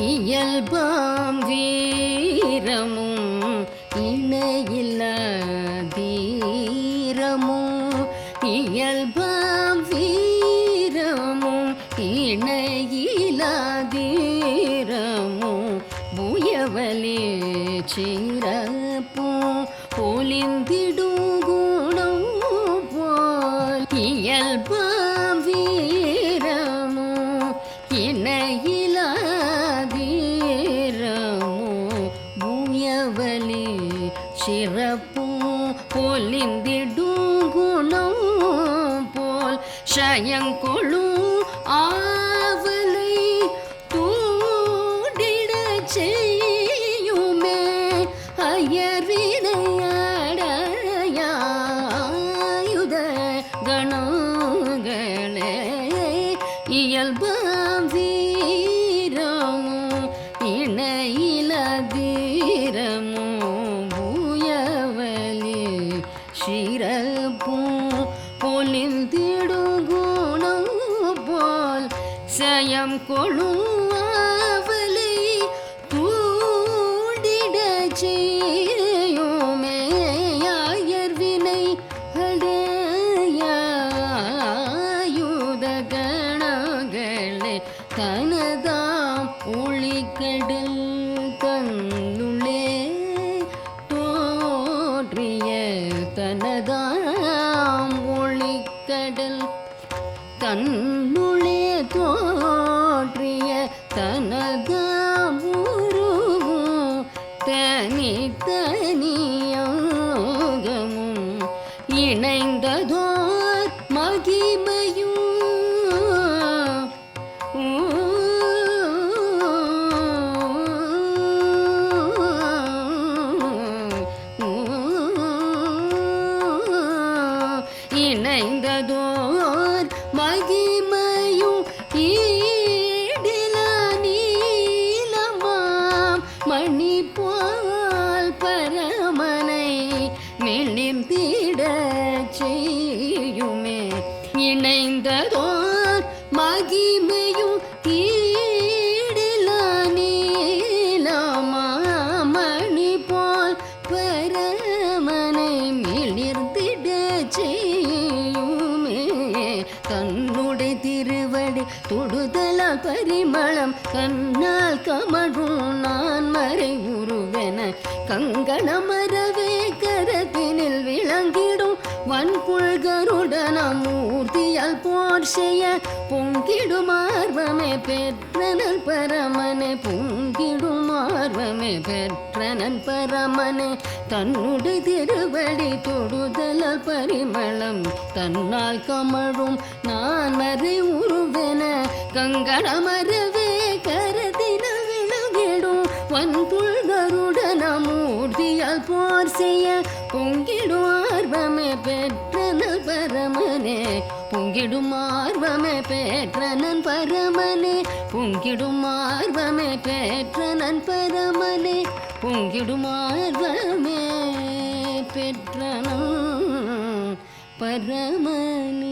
இயல்பாம் வீரமும் இணையில்ல தீரமும் இயல்பாம் வீரமும் இணையிலாதீரமும் புயவலே சிறப்பும் ஒளிந்திடும் குணம் போல். இயல்பா சிறப்பும் பொலிந்திடும் குணம் போல் ஷயங்கொழும் ஆவலை தூடிட செய்யுமே அயர்வினையாயுத கணங்களே இயல்பு சிறப்பும் பொலிந்திடும் குணம் போல் சயம் கொழுவலை தூண்டிட செய்யோமேயர்வினை ஆயர்வினை அடையாயுத தனதாம் ஒளிக்கடல் தன்னுள்ளே தோன்றிய தனதாம் ஒளிக்கடல் தன்னுளே தோன்றிய தனதாம் உருவும் தனித்தனியோகமும் இணை போல் பரமனை மெளிர்ந்திட செய்யுமே. இணைந்ததோர் மகிமையும் ஈடில நீலமாமணி போல் பரமனை மிளிர்ந்திட செய்யுமே. தன்னுடைய திருவடி தொடுதலால் பரிமளம் கண்ணால் கமழும் நான் மறைவு கங்கணமரவே கரத்தினில் விளங்கிடும் வன்புல்கருடன மூர்த்தியால் போர் செய்ய பொங்கிடும் ஆர்வமே பெற்றனன் பரமனே பொங்கிடும் ஆர்வமே பெற்றனன் பரமனே. தன்னுடைய திருவடி தொடுதலால் பரிமளம் தன்னால் கமழும் நான் மறை உருவென கங்கணமரவே செய்ய பொங்கிடும் ஆர்வமே பெற்றனல் பரமனே. பொங்கிடும் ஆர்வமே பெற்றனன் பரமனே. பொங்கிடும் ஆர்வமே பெற்றனன் பரமனே. பொங்கிடும் ஆர்வமே பெற்றனன் பரமனே.